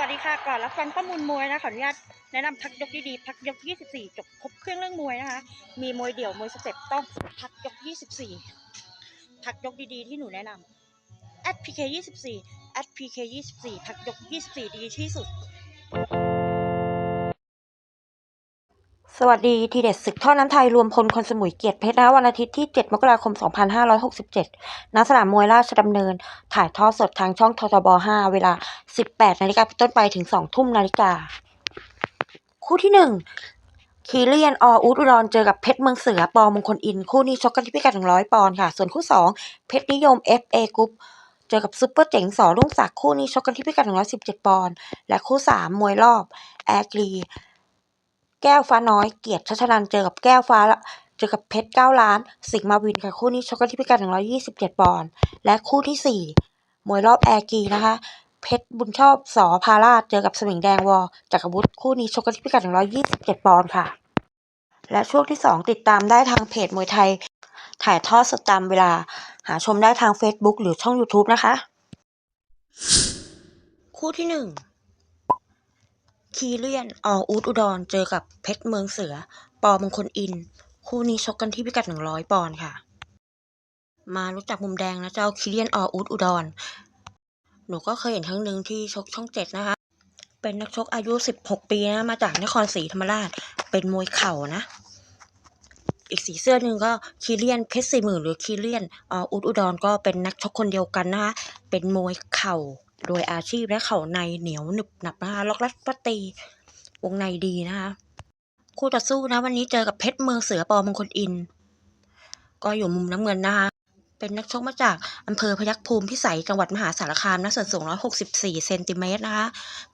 วัสดีค่ะ ก่อนรับฟังข้อมูลมวยนะขออนุญาตแนะนำพักยกดีๆพักยก 24 จบครบเครื่องเรื่องมวยนะคะ มีมวยเดี่ยวมวยสเต็ปต้องพักยก 24 พักยกดีๆที่หนูแนะนำ at pk 24 at pk 24 พักยก 24 ดีที่สุด สวัสดีทีเด็ดศึกท่อน้ำไทยรวมพลคนสมุยเกียรติเพชรนะวันอาทิตย์ที่ 7 มกราคม 2567 ณ สนามมวยราชดำเนิน ถ่ายทอดสดทางช่องททบ 5 เวลา 18 นาฬิกาเป็นต้นไปถึง 2 ทุ่มนาฬิกา คู่ที่ 1 คีเลียนออุดรอนเจอกับเพชรเมืองเสือ ปอมงคลอิน คู่นี้ชกกันที่พิกัด 100 ปอนด์ค่ะ ส่วนคู่ 2 เพชรนิยม FA กรุ๊ปเจอกับซุปเปอร์เจ๋งสอรุ่งศักดิ์คู่นี้ชกกันที่พิกัด 117 ปอนด์ และคู่ 3 มวยรอบ แอร์กรี แก้วฟ้าน้อย เกียรติ ชัชนันเจอกับแก้วฟ้า เจอกับเพชรเก้าล้าน สิงห์มาวินค่ะ คู่นี้ชกกันที่พิกัด 127 ปอนด์ และคู่ที่ 4 มวยรอบแอร์กีนะคะ เพชรบุญชอบสอพาราช เจอกับสมิงแดงวอจักรวุฒิคู่นี้ชกกันที่พิกัด 127 ปอนด์ค่ะ และช่วงที่ 2 ติดตามได้ทางเพจมวยไทย ถ่ายทอดสดตามเวลา หาชมได้ทาง Facebook หรือช่อง YouTube นะคะ คู่ที่ 1 คีเลียน ออูดอุดร เจอกับเพชรเมืองเสือ ปอมงคลอิน คู่นี้ชกกันที่พิกัด 100 ปอนด์ค่ะ มารู้จักมุมแดงนะเจ้าคีเลียน ออูดอุดร หนูก็เคยเห็นครั้งหนึ่งที่ชกช่องเจ็ดนะคะ เป็นนักชกอายุ 16 ปีนะ มาจากนครศรีธรรมราช เป็นมวยเข่านะ อีกสีเสื้อหนึ่งก็คีเลียนเพชรสี่หมื่นหรือคีเลียน ออุดอุดร ก็เป็นนักชกคนเดียวกันนะคะ เป็นมวยเข่า โดยอาชีพและเข่าในเหนียวหนึบหนับนะคะล็อกลัดปตีวงในดีนะคะคู่ต่อสู้นะวันนี้เจอกับเพชรเมืองเสือปอมงคลอิน ก็อยู่มุมน้ำเงินนะคะเป็นนักชกมาจากอำเภอพยัคฆ์ภูมิพิสัยจังหวัดมหาสารคามนะส่วนสูง 164 เซนติเมตรนะคะ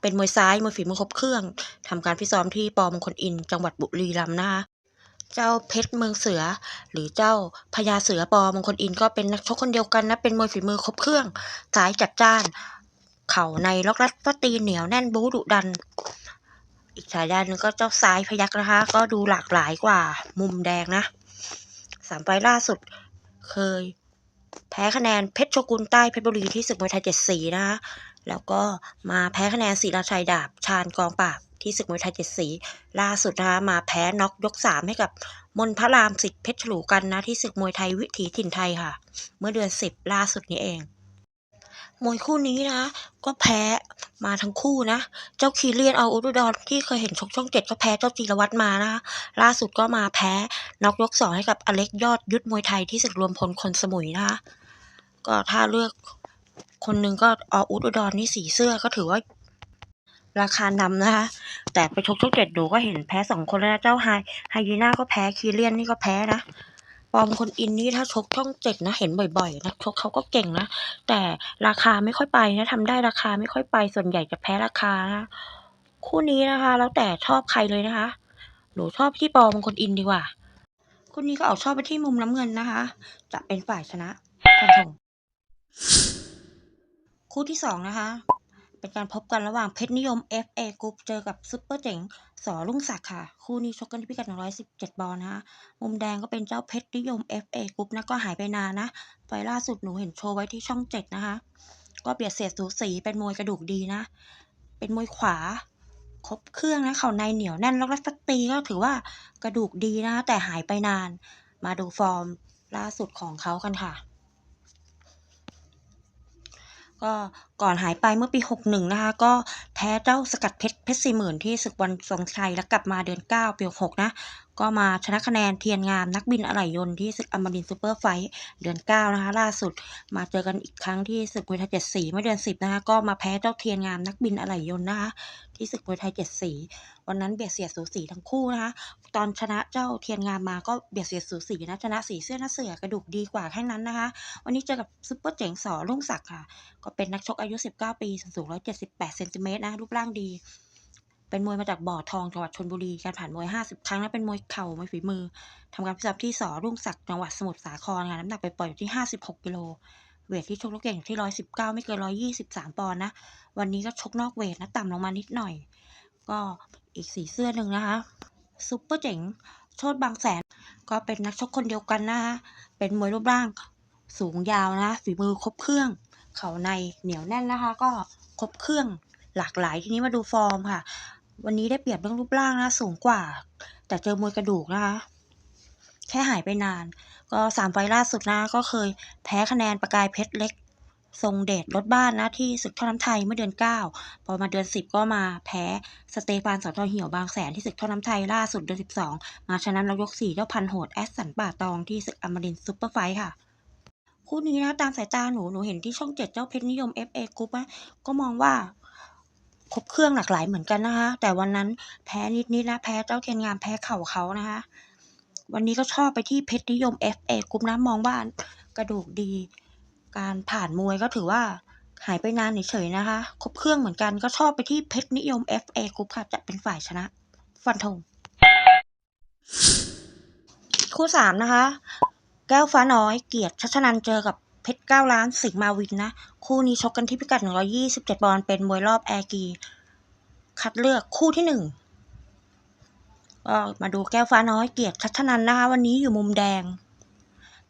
เป็นมวยซ้าย มวยฝีมือครบเครื่องทำการฟิซ้อมที่ปอมงคลอิน จังหวัดบุรีรัมย์นะคะเจ้าเพชรเมืองเสือ หรือเจ้าพญาเสือปอมงคลอินก็เป็นนักชกคนเดียวกันนะ เป็นมวยฝีมือครบเครื่องซ้ายจัดจ้าน เข่าในล็อกรัดก็ตีเหนียวแน่นบู๊ดุดัน อีกฉายาหนึ่งก็เจ้าซ้ายพยักนะคะ ก็ดูหลากหลายกว่ามุมแดงนะสามไฟล์ล่าสุดเคย แพ้คะแนนเพชรโชกุนใต้เพชรบุรีที่ศึกมวยไทยเจ็ดสีนะคะแล้วก็มาแพ้คะแนนศิลาชัยดาบชาญกองปราบที่ศึกมวยไทยเจ็ดสีล่าสุดนะคะมาแพ้น็อกยกสามให้กับมนพระรามสิทธิ์เพชรฉลูกันนะที่ศึกมวยไทยวิถีถิ่นไทยค่ะ เมื่อเดือนสิบล่าสุดนี้เอง มวยคู่นี้นะ ก็แพ้มาทั้งคู่นะ เจ้าคีเลียนเอาอุดรอนที่เคยเห็นชกช่องเจ็ดก็แพ้เจ้าจีรวัตรมานะล่าสุดก็มาแพ้น็อกยกสองให้กับอเล็กยอดยุทธมวยไทยที่ศึกรวมพลคนสมุยนะคะก็ถ้าเลือกคนหนึ่งก็ออุดรอนนี่สีเสื้อก็ถือว่าราคานำนะคะ แต่ไปชกช่องเจ็ดดูก็เห็นแพ้สองคนแล้วนะเจ้าไฮไฮยีน่าก็แพ้คีเลียนนี่ก็แพ้นะ ปอมคนอินนี่ถ้าชกช่องเจ็ดนะเห็นบ่อยๆนะชกเขาก็เก่งนะ แต่ราคาไม่ค่อยไปนะทำได้ราคาไม่ค่อยไปส่วนใหญ่จะแพ้ราคานะคู่นี้นะคะ แล้วแต่ชอบใครเลยนะคะ หนูชอบที่ปอมคลอินดีกว่าคู่นี้ก็เอาชอบไปที่มุมน้ำเงินนะคะ จะเป็นฝ่ายชนะฟันธงคู่ที่สองนะคะ เป็นการพบกันระหว่างเพชรนิยม FA กรุ๊ปเจอกับซุปเปอร์เจ๋งสอรุ่งศักดิ์ค่ะ คู่นี้ชกกันที่พิกัด 117บอลนะคะมุมแดงก็เป็นเจ้าเพชรนิยม FA กรุ๊ปนะก็หายไปนานนะไฟล่าสุดหนูเห็นโชว์ไว้ที่ช่องเจ็ดนะคะ ก็เบียดเสียดสูสีเป็นมวยกระดูกดีนะ เป็นมวยขวาครบเครื่องนะเข่าในเหนียวแน่นแล้วก็สตีก็ถือว่ากระดูกดีนะ แต่หายไปนาน มาดูฟอร์มล่าสุดของเขากันค่ะ ก็ก่อนหายไปเมื่อปี 61 นะคะ ก็แพ้เจ้าสกัดเพชรเพชรสี่หมื่นที่ศึกวันทรงชัยแล้วกลับมาเดือน 9 ปี 6 นะ ก็มาชนะคะแนนเทียนงามนักบินอะไหล่ยนต์ที่ศึกอมรินทร์ซูเปอร์ไฟท์เดือน 9 นะคะ ล่าสุดมาเจอกันอีกครั้งที่ศึกมวยไทยเจ็ดสีเมื่อเดือน 10 นะคะ ก็มาแพ้เจ้าเทียนงามนักบินอะไหล่ยนต์นะคะ ที่ศึกมวยไทยเจ็ดสีวันนั้นเบียดเสียดสูสีทั้งคู่นะคะ ตอนชนะเจ้าเทียนงามมาก็เบียดเสียดสูสีนะชนะสีเสื้อหน้าเสือกระดูกดีกว่าแค่นั้นนะคะ วันนี้เจอกับซุปเปอร์เจ๋งสอรุ่งศักดิ์ค่ะ ก็เป็นนักชกอายุ 19 ปีส่วนสูง178เซนติเมตรนะรูปร่างดี เป็นมวยมาจากบ่อทองจังหวัดชนบุรี การผ่านมวย 50 ครั้งนะเป็นมวยเข่ามวยฝีมือทำการพิสูจน์ที่สอรุ่งศักดิ์จังหวัดสมุทรสาครค่ะน้ำหนักไปปล่อยอยู่ที่ 56 กิโล เวทที่ชกลูกเก่งอยู่ที่ 119 ไม่เกิน 123 ปอนด์นะ วันนี้ก็ชกนอกเวทนะต่ำลงมานิดหน่อย ก็อีกสีเสื้อหนึ่งนะคะซุปเปอร์เจ๋งโชดบางแสน ก็เป็นนักชกคนเดียวกันนะคะเป็นมวยรูปร่างสูงยาวนะ ฝีมือครบเครื่อง เข่าในเหนียวแน่นนะคะ ก็ครบเครื่องหลากหลายทีนี้มาดูฟอร์มค่ะ วันนี้ได้เปรียบเรื่องรูปร่างนะสูงกว่า แต่เจอมวยกระดูกนะคะ แค่หายไปนาน ก็สามไฟล์ล่าสุดนะ ก็เคยแพ้คะแนนประกายเพชรเล็ก ทรงเดชรถบ้านนะ ที่ศึกเท่อน้ำไทยเมื่อเดือน 9 พอมาเดือน 10 ก็มาแพ้สเตฟานสอทอเหี่ยวบางแสนที่ศึกเท่อน้ำไทยล่าสุดเดือน 12 มาชนะนักยก4เจ้าพันโหดแอสสันป่าตองที่ศึกอมรินซุปเปอร์ไฟท์ค่ะคู่นี้นะตามสายตาหนูหนูเห็นที่ช่องเจ็ดเจ้าเพชรนิยม FA กรุ๊ปนะก็มองว่า ครบเครื่องหลากหลายเหมือนกันนะคะแต่วันนั้นแพ้นิดๆนะแพ้เจ้าเทียนงามแพ้เข่าเขานะคะวันนี้ก็ชอบไปที่เพชรนิยม FA กรุ๊ปนะมองว่ากระดูกดี การผ่านมวยก็ถือว่าหายไปนานเฉยๆนะคะ ครบเครื่องเหมือนกันก็ชอบไปที่เพชรนิยม FA กรุ๊ปค่ะจะเป็นฝ่ายชนะ ฟันธงคู่สามนะคะ แก้วฟ้าน้อยเกียรติชัชนันเจอกับ เพชรเก้าล้านสิงห์มาวินนะ คู่นี้ชกกันที่พิกัด 127ปอนด์เป็นมวยรอบแอร์กี คัดเลือกคู่ที่หนึ่งก็มาดูแก้วฟ้าน้อยเกียรติชัชนันนะคะ วันนี้อยู่มุมแดง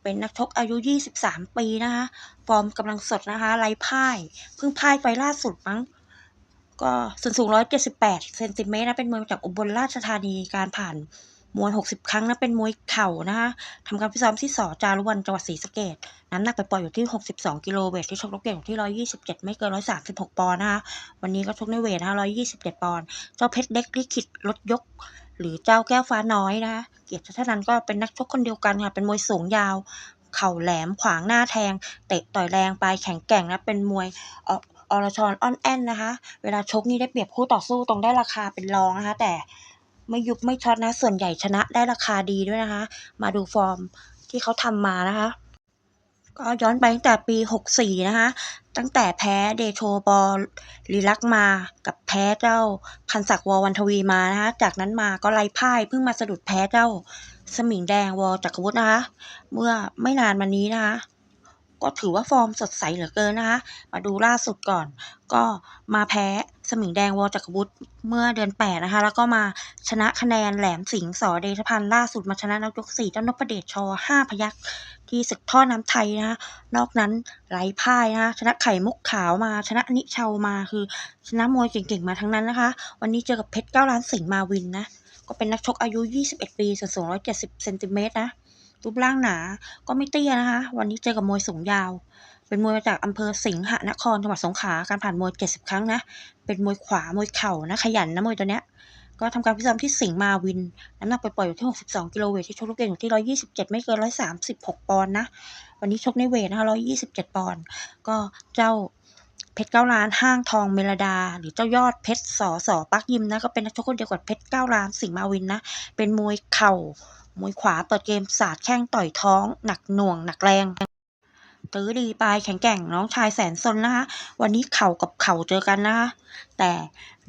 เป็นนักชกอายุ 23 ปีนะคะฟอร์มกำลังสดนะคะไร้พ่ายเพิ่งพ่ายไปล่าสุดมั้งก็ส่วนสูง 178 เซนติเมตรนะ เป็นมวยจากอุบลราชธานีการผ่าน มวย 60 ครั้งนะเป็นมวยเข่านะคะทำการฟิซ้อมที่สอจารุวันจังหวัดศรีสะเกษน้ำหนักไปปล่อยอยู่ที่ 62 กิโลเวทที่ชกรบเก่งอยู่ที่ 127 ไม่เกิน 136 ปอนด์นะคะวันนี้ก็ชกในเวทนะคะ127 ปอนด์เจ้าเพชรเล็กลิขิตรถยก หรือเจ้าแก้วฟ้าน้อยนะคะเกียรติชัชนันก็เป็นนักชกคนเดียวกันค่ะเป็นมวยสูงยาวเข่าแหลมขวางหน้าแทง เตะต่อยแรงปลายแข็งแกร่งนะเป็นมวยอออรชรอ้อนแอนนะคะ เวลาชกนี่ได้เปรียบคู่ต่อสู้ตรงได้ราคาเป็นรองนะคะ แต่ ไม่ยุบไม่ช็อตนะ ส่วนใหญ่ชนะได้ราคาดีด้วยนะคะ มาดูฟอร์มที่เขาทำมานะคะก็ย้อนไปตั้งแต่ปี 64 นะคะ ตั้งแต่แพ้เดโชบอลลีลักมากับแพ้เจ้าพันศักดิ์วอวันทวีมานะคะ จากนั้นมาก็ไล่พ่ายเพิ่งมาสะดุดแพ้เจ้า สมิงแดงวอจักรวุฒินะคะ เมื่อไม่นานมานี้นะคะ ก็ถือว่าฟอร์มสดใสเหลือเกินนะคะ มาดูล่าสุดก่อน ก็มาแพ้สมิงแดงวอจักรวุฒิเมื่อเดือน8นะคะ แล้วก็มาชนะคะแนนแหลมสิงห์สอเดชพันธ์ล่าสุดมาชนะนักยกสี่เจ้านพเดชชห้าพยักที่ศึกท่อน้ำไทยนะคะนอกนั้นไร้พ่ายนะคะชนะไข่มุกขาวมาชนะนิชาวมาคือ ชนะมวยเก่งๆมาทั้งนั้นนะคะ วันนี้เจอกับเพชรเก้าล้านสิงห์มาวินนะก็เป็นนักชกอายุ 21 ปีส่วนสูง 170 เซนติเมตรนะ รูปร่างหนา ก็ไม่เตี้ยนะคะ วันนี้เจอกับมวยสูงยาว เป็นมวยมาจากอำเภอสิงหนครจังหวัดสงขลา การผ่านมวย 70 ครั้งนะ เป็นมวยขวา มวยเข่านะ ขยันนะมวยตัวเนี้ย ก็ทำการพิจารณาที่สิงห์มาวิน น้ำหนักไปปล่อยอยู่ที่ 62 กิโลเวทที่ชกลูกเก่งอยู่ที่ 127 ไม่เกิน 136 ปอนด์นะ วันนี้ชกในเวทนะคะ 127 ปอนด์ ก็เจ้าเพชรเก้าล้านห้างทองเมลดา หรือเจ้ายอดเพชรสอสอปักยิมนะ ก็เป็นนักชกคนเดียวกับเพชรเก้าล้านสิงห์มาวินนะ เป็นมวยเข่า มวยขวาเปิดเกมสาดแข้งต่อยท้อง หนักหน่วงหนักแรง ตื้อดีปลายแข็งแกร่งน้องชายแสนซนนะคะวันนี้เข่ากับเข่าเจอกันนะคะแต่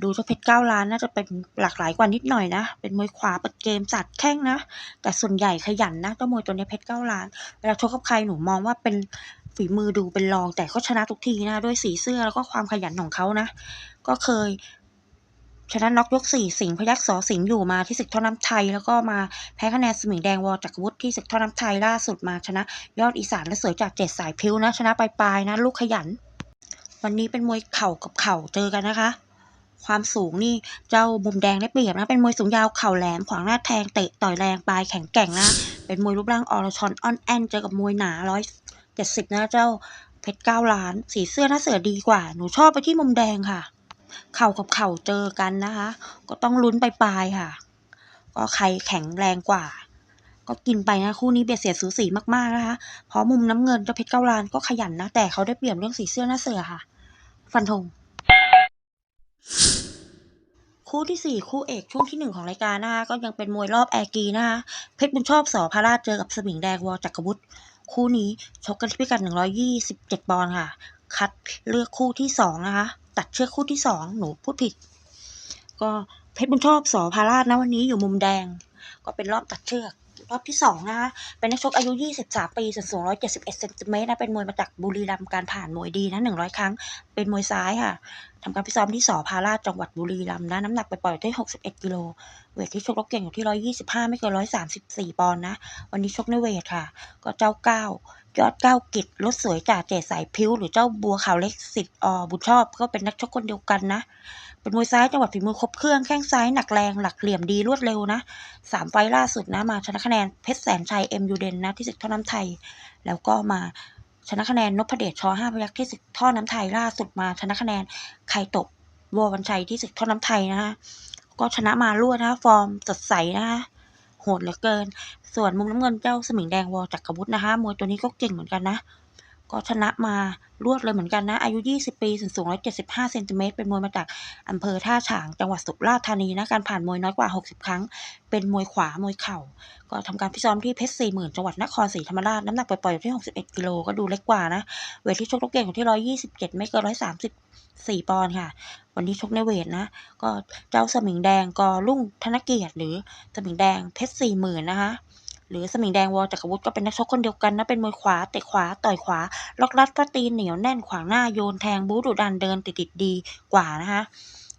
ดูเจ้าเพชรเก้าล้านน่าจะเป็นหลากหลายกว่านิดหน่อยนะ เป็นมวยขวาเปิดเกมสาดแข้งนะ แต่ส่วนใหญ่ขยันนะเจ้ามวยตัวนี้เพชรเก้าล้าน เวลาชกกับใครหนูมองว่าเป็นฝีมือดูเป็นรองแต่ก็ชนะทุกทีนะ ด้วยสีเสื้อแล้วก็ความขยันของเขานะ ก็เคย ชนะน็อกยกสี่สิงห์พยักษ์สอสิงห์อยู่มาที่ศึกท่อน้ำไทย แล้วก็มาแพ้คะแนนสมิงแดงวอจักรวุฒิที่ศึกท่อน้ำไทยล่าสุดมาชนะยอดอีสานและเสือจากเจ็ดสายพิ้วนะ ชนะปลายๆนะ ลูกขยัน วันนี้เป็นมวยเข่ากับเข่าเจอกันนะคะ ความสูงนี่เจ้ามุมแดงได้เปรียบนะเป็นมวยสูงยาวเข่าแหลมขวางหน้าแทงเตะต่อยแรงปลายแข็งแกร่งนะเป็นมวยรูปร่างอรชรอ่อนแอนเจอกับมวยหนาร้อยเจ็ดสิบนะเจ้าเพชรเก้าล้าน สีเสื้อหน้าเสือดีกว่า หนูชอบไปที่มุมแดงค่ะ เข่ากับเข่าเจอกันนะคะ ก็ต้องลุ้นไปปลายๆค่ะ ก็ใครแข็งแรงกว่า ก็กินไปนะคู่นี้เบียดเสียดสูสีมากๆนะคะ เพราะมุมน้ำเงินเจ้าเพชรเก้าล้านก็ขยันนะ แต่เขาได้เปรียบเรื่องสีเสื้อหน้าเสือค่ะ ฟันธงคู่ที่สี่คู่เอกช่วงที่หนึ่งของรายการนะคะก็ยังเป็นมวยรอบแอร์กีนะคะเพชรบุญชอบสอพาราชเจอกับสมิงแดงวอจักรวุฒิคู่นี้ชกกันที่พิกัด 127 ปอนด์ค่ะ คัดเลือกคู่ที่สองนะคะ ตัดเชือกคู่ที่สองหนูพูดผิด ก็เพชรบุญชอบสอพาราชนะวันนี้อยู่มุมแดง ก็เป็นรอบตัดเชือกรอบที่สองนะคะเป็นนักชกอายุ 23 ปีส่วนสูง 171เซนติเมตรนะเป็นมวยมาจากบุรีรัมย์การผ่านมวยดีนะ100 ครั้ง เป็นมวยซ้ายค่ะ ทำการฟิตซ้อมที่สอพาราจังหวัดบุรีรัมย์นะ น้ำหนักไปปล่อยที่61 กิโล เวทที่ชกรบเก่งอยู่ที่ 125 ไม่เกิน 134 ปอนด์นะ วันนี้ชกในเวทค่ะ ก็เจ้าเก้ายอดเก้ากิจรถสวยจ่าเจสายพิ้ว หรือเจ้าบัวขาวเล็กสิทธิ์อบุญชอบก็เป็นนักชกคนเดียวกันนะ เป็นมวยซ้ายจังหวัดฝีมือครบเครื่องแข้งซ้ายหนักแรงหลักเหลี่ยมดีรวดเร็วนะสามไฟล่าสุดนะมาชนะคะแนนเพชรแสนชัยเอ็มยูเดนนะที่ศึกท่อน้ำไทย แล้วก็มา ชนะคะแนนนพเดชชอห้าพยักที่ศึกท่อน้ำไทยล่าสุดมาชนะคะแนนไข่ตกวอวันชัยที่ศึกท่อน้ำไทยนะฮะก็ชนะมารวดนะฟอร์มสดใสนะฮะโหดเหลือเกิน ส่วนมุมน้ำเงินเจ้าสมิงแดงวอจักรวุฒินะคะมวยตัวนี้ก็เก่งเหมือนกันนะ ก็ชนะมารวดเลยเหมือนกันนะ อายุ 20 ปีส่วนสูง 175 เซนติเมตรเป็นมวยมาจากอำเภอท่าฉาง จังหวัดสุราษฎร์ธานีนะการผ่านมวยน้อยกว่า 60 ครั้ง เป็นมวยขวามวยเข่า ก็ทำการฟิซ้อมที่เพชร 40,000 จังหวัดนครศรีธรรมราช น้ำหนักปล่อยๆอยู่ที่ 61 กิโลก็ดูเล็กกว่านะ เวทที่ชกลกเก่งอยู่ที่ 127 ไม่เกิน 134 ปอนด์ค่ะ วันนี้ชกในเวทนะ ก็เจ้าสมิงแดงกอรุ่งธนเกียรติหรือสมิงแดงเพชร 40,000 นะคะ หรือสมิงแดงวอจักรวุฒิก็เป็นนักชกคนเดียวกันนะเป็นมวยขวาเตะขวาต่อยขวา ล็อกรัดก็ตีนเหนียวแน่นขวางหน้าโยนแทงบูดุดันเดินติดติดดีกว่านะคะ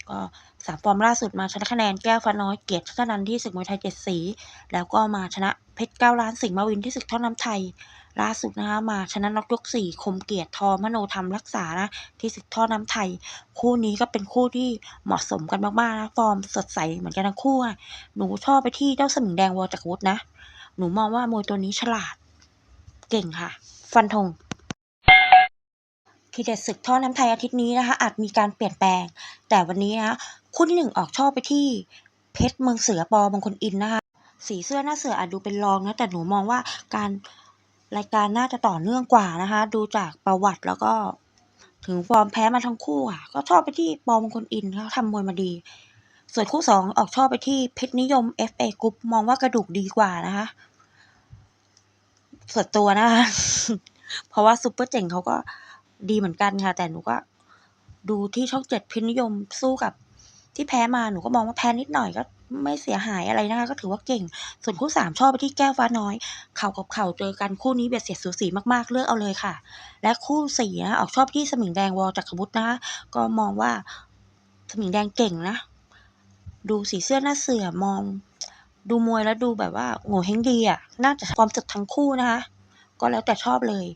ก็สามฟอร์มล่าสุดมาชนะคะแนนแก้วฟ้าน้อยเกียรติชนันที่ศึกมวยไทยเจ็ดสี แล้วก็มาชนะเพชรเก้าล้านสิงห์มาวินที่ศึกท่อน้ำไทย ล่าสุดนะคะมาชนะน็อกยกสี่คมเกียรติทอมโนธรรมรักษานะที่ศึกท่อน้ำไทย คู่นี้ก็เป็นคู่ที่เหมาะสมกันมากๆนะฟอร์มสดใสเหมือนกันทั้งคู่อะหนูชอบไปที่เจ้าสมิงแดงวอจักรวุฒินะ หนูมองว่ามวยตัวนี้ฉลาด เก่งค่ะ ฟันธงทีเด็ดศึกท่อน้ำไทยอาทิตย์นี้นะคะ อาจมีการเปลี่ยนแปลง แต่วันนี้นะคู่ที่หนึ่งออกชอบไปที่เพชรเมืองเสือปอบางคนอินนะคะ สีเสื้อหน้าเสืออาจดูเป็นรองนะ แต่หนูมองว่าการรายการน่าจะต่อเนื่องกว่านะคะ ดูจากประวัติแล้วก็ถึงฟอร์มแพ้มาทั้งคู่อะ ก็ชอบไปที่ปอมงคลอินเขาทำมวยมาดี ส่วนคู่สองออกชอบไปที่เพชรนิยม FA กรุ๊ปมองว่ากระดูกดีกว่านะคะ ส่วนตัวนะคะ เพราะว่าซุปเปอร์เจ๋งเขาก็ดีเหมือนกันค่ะ แต่หนูก็ดูที่ช่องเจ็ดเพชรนิยมสู้กับที่แพ้มาหนูก็มองว่าแพ้นิดหน่อยก็ไม่เสียหายอะไรนะคะก็ถือว่าเก่ง ส่วนคู่สามชอบไปที่แก้วฟ้าน้อย เข่ากับเข่าเจอกันคู่นี้เบียดเสียดสูสีมากๆเลือกเอาเลยค่ะ และคู่สี่นะออกชอบที่สมิงแดงวอลจักรวุฒินะคะก็มองว่าสมิงแดงเก่งนะ ดูสีเสื้อหน้าเสือมอง ดูมวยแล้วดูแบบว่าโง่เฮงดีอะ น่าจะความสุดทั้งคู่นะคะ ก็แล้วแต่ชอบเลย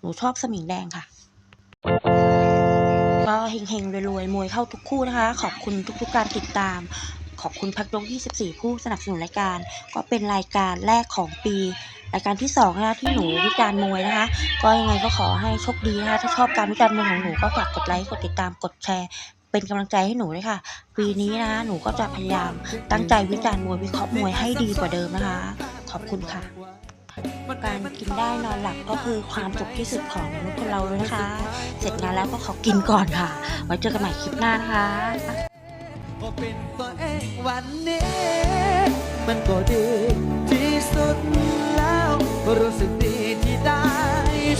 หนูชอบสมิงแดงค่ะ ก็เฮงๆรวยๆ มวยเข้าทุกคู่นะคะ ขอบคุณทุกๆการติดตาม ขอบคุณพักยก24 ผู้สนับสนุนรายการ ก็เป็นรายการแรกของปีรายการที่2นะคะที่หนูวิจารณ์มวยนะคะ ก็ยังไงก็ขอให้โชคดีนะคะถ้าชอบการวิจารณ์มวยของหนูก็ฝากกดไลค์กดติดตามกดแชร์ เป็นกำลังใจให้หนูด้วยค่ะ ปีนี้นะหนูก็จะพยายามตั้งใจวิจารณ์มวยวิเคราะห์มวยให้ดีกว่าเดิมนะคะ ขอบคุณค่ะ การกินได้นอนหลับก็คือความสุขที่สุดของมนุษย์คนเราเลยนะคะ เสร็จงานแล้วก็ขอกินก่อนค่ะ ไว้เจอกันใหม่คลิปหน้านะคะเป็นตัวเองวันนี้มันก็ดีที่สุดแล้วรู้สึกดีที่ได้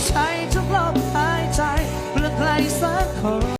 ใช้ทุกลมหายใจเพื่อใครสักคน